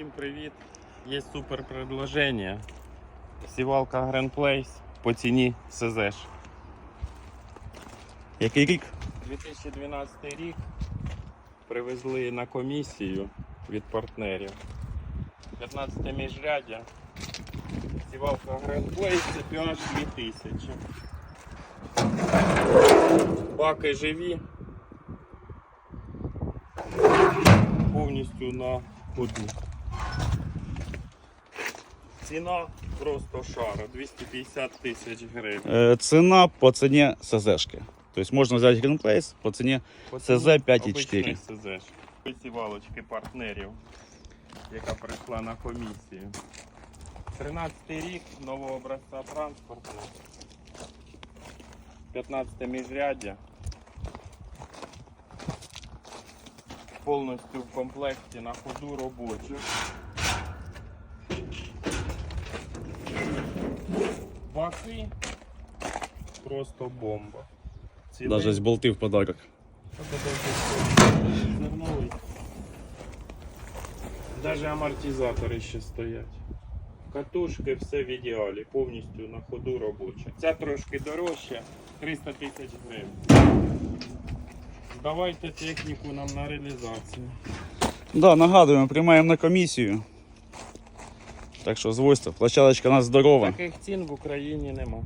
Всім привіт! Є супер предложення. Сівалка Grand Place по ціні СЗш. Який рік? 2012 рік привезли на комісію від партнерів. 15 міжряддя. Сівалка Grand Place CPH 2000. Баки живі. Повністю на ходу. Ціна просто шара 250 тисяч гривень. Е, ціна по ціні СЗшки. Тобто можна взяти Green Place по ціні СЗ 5,4. СЗ. Висівалочки партнерів, яка прийшла на комісію. 13 рік нового образця транспорту. 15 міжряддя. Повністю в комплекті на ходу робочу. Баки просто бомба. Навіть з болти в подарок. Даже амортизатори ще стоять. Катушки все в ідеалі, повністю на ходу робоча. Ця трошки дорожча, 300 тисяч гривень. Давайте техніку нам на реалізацію. Да, нагадуємо, приймаємо на комісію. Так що звозьте, площадочка у нас здорова. Таких цін в Україні нема.